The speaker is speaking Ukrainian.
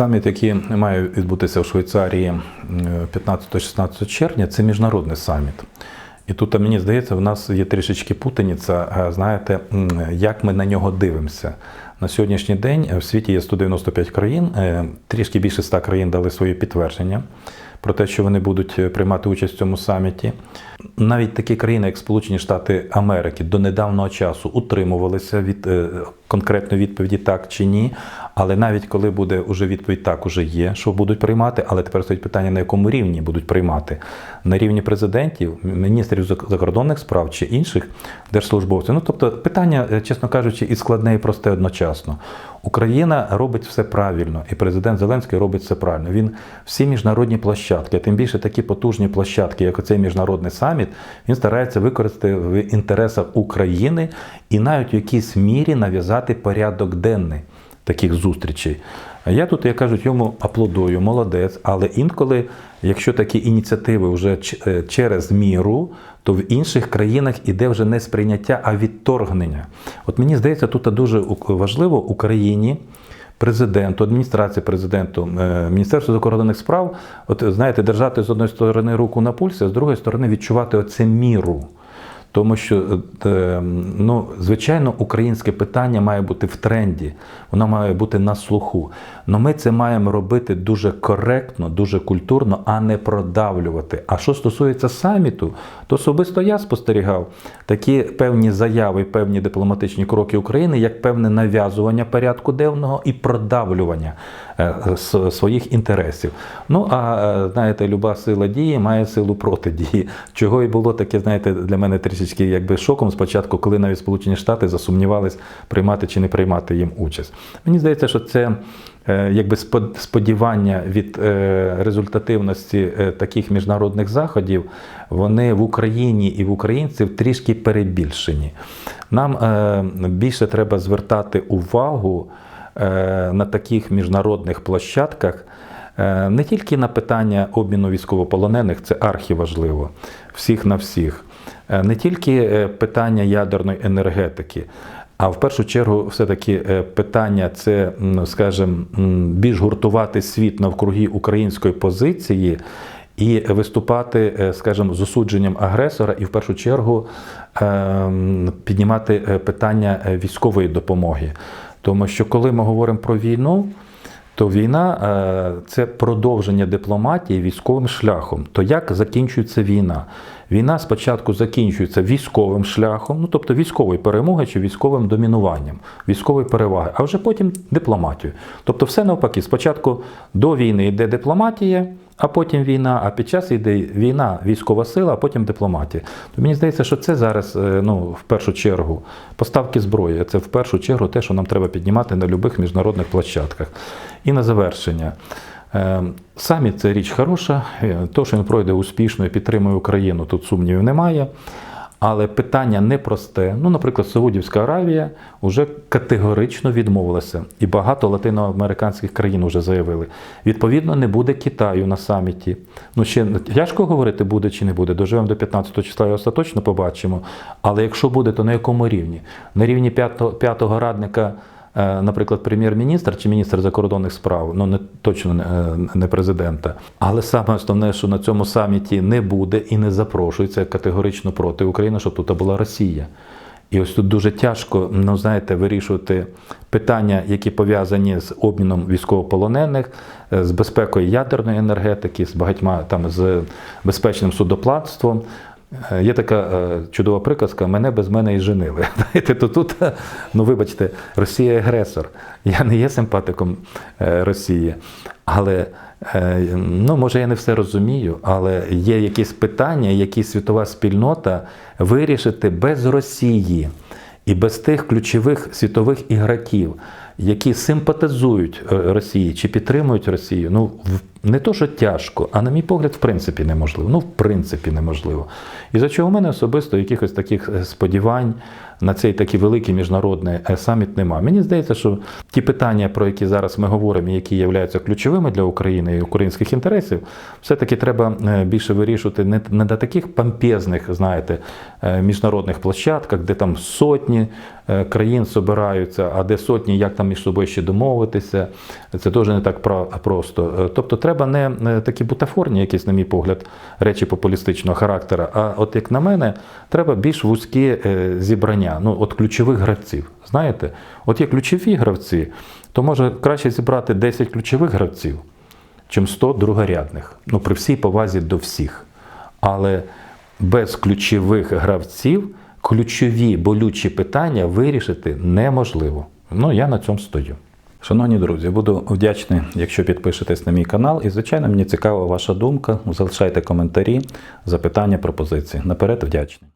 Саміт, який має відбутися в Швейцарії 15-16 червня, це міжнародний саміт. І тут мені здається, в нас є трішечки путаниця, е, знаєте, як ми на нього дивимося. На сьогоднішній день в світі є 195 країн, е, трішки більше 100 країн дали своє підтвердження про те, що вони будуть е, приймати участь в цьому саміті. Навіть такі країни, як Сполучені Штати Америки, до недавнього часу утримувалися від е, конкретної відповіді так чи ні. Але навіть коли буде уже відповідь так, уже є, що будуть приймати, але тепер стоїть питання, на якому рівні будуть приймати. На рівні президентів, міністрів закордонних справ чи інших держслужбовців. Ну тобто питання, е, чесно кажучи, і складне, і просте одночасно. Україна робить все правильно, і президент Зеленський робить все правильно. Він всі міжнародні площадки, тим більше такі потужні площадки, як оцей міжнародний саміт, він старається використати в інтересах України і навіть в якійсь мірі нав'язати порядок денний таких зустрічей. Я тут, як кажуть, йому аплодую, молодець, але інколи, якщо такі ініціативи вже е, через міру, то в інших країнах іде вже не сприйняття, а відторгнення. От мені здається, тут дуже важливо Україні. Президенту, адміністрації президенту, е, Міністерству закордонних справ, от знаєте, держати з одної сторони руку на пульсі, а з другої сторони відчувати оце міру. Тому що, е, ну, звичайно, українське питання має бути в тренді, воно має бути на слуху. Але ми це маємо робити дуже коректно, дуже культурно, а не продавлювати. А що стосується саміту, то особисто я спостерігав такі певні заяви, певні дипломатичні кроки України, як певне нав'язування порядку денного і продавлювання е, своїх інтересів. Ну а е, знаєте, люба сила дії має силу протидії. Чого і було таке, знаєте, для мене трішечки якби шоком спочатку, коли навіть Сполучені Штати засумнівались, приймати чи не приймати їм участь. Мені здається, що це. е, Якби спод- сподівання від е, результативності е, таких міжнародних заходів, вони в Україні і в українців трішки перебільшені. Нам більше треба звертати увагу на таких міжнародних площадках не тільки на питання обміну військовополонених, це архіважливо, всіх на всіх, не тільки е, питання ядерної енергетики. А в першу чергу, все-таки е, питання це, скажімо, більш гуртувати світ навкруги української позиції і виступати, е, скажімо, з осудженням агресора, і в першу чергу піднімати е, питання е, військової допомоги. Тому що коли ми говоримо про війну, то війна е, це продовження дипломатії військовим шляхом. То як закінчується війна? Війна спочатку закінчується військовим шляхом, ну тобто військовою перемогою чи військовим домінуванням, військової переваги, а вже потім дипломатією. Тобто, все навпаки, спочатку до війни йде дипломатія, а потім війна, а під час йде війна, військова сила, а потім дипломатія. То мені здається, що це зараз е, ну, в першу чергу поставки зброї. Це в першу чергу те, що нам треба піднімати на будь-яких міжнародних площадках. І на завершення. Е, Саміт це річ хороша. Е, То, що він пройде успішно і підтримує Україну, тут сумнівів немає. Але питання непросте. Ну, наприклад, Саудівська Аравія вже категорично відмовилася, і багато латиноамериканських країн вже заявили. Відповідно, не буде Китаю на саміті. Ну ще тяжко говорити, буде чи не буде. Доживемо до 15 числа і остаточно побачимо. Але якщо буде, то на якому рівні? На рівні п'ятого радника. Е, Наприклад, прем'єр-міністр чи міністр закордонних справ, ну не точно не, е, президента. Але саме основне, що на цьому саміті не буде і не запрошується категорично проти України, щоб тут була Росія. І ось тут дуже тяжко, ну знаєте, вирішувати питання, які пов'язані з обміном військовополонених, е, з безпекою ядерної енергетики, з багатьма там з безпечним судоплатством. Е, Є така е, чудова приказка мене без мене і женили. То тут, е, ну вибачте, Росія агресор. Я не є симпатиком Росії, але ну, може я не все розумію, але є якісь питання, які світова спільнота вирішити без Росії і без тих ключових світових ігроків, які симпатизують Росії чи підтримують Росію, ну не то, що тяжко, а на мій погляд, в принципі, неможливо. Ну, в принципі, неможливо. І за чого в мене особисто якихось таких е, сподівань на цей такий великий міжнародний е, саміт нема. Мені здається, що ті питання, про які зараз ми говоримо, і які являються ключовими для України і українських інтересів, все-таки треба е, більше вирішувати не, на таких помпезних, знаєте, міжнародних площадках, де там сотні країн збираються, а де сотні, як там між собою ще домовитися. Це теж не так просто. Тобто треба не е, такі бутафорні, якісь, на мій погляд, речі популістичного характеру, а от як на мене, треба більш вузькі е, зібрання, ну от ключових гравців. Знаєте, от є ключові гравці, то може краще зібрати 10 ключових гравців, чим 100 другорядних. Ну, при всій повазі до всіх. Але без ключових гравців ключові болючі питання вирішити неможливо. Ну, я на цьому стою. Шановні друзі, буду вдячний, якщо підпишетесь на мій канал. І, звичайно, мені цікава ваша думка. Залишайте коментарі, запитання, пропозиції. Наперед вдячний.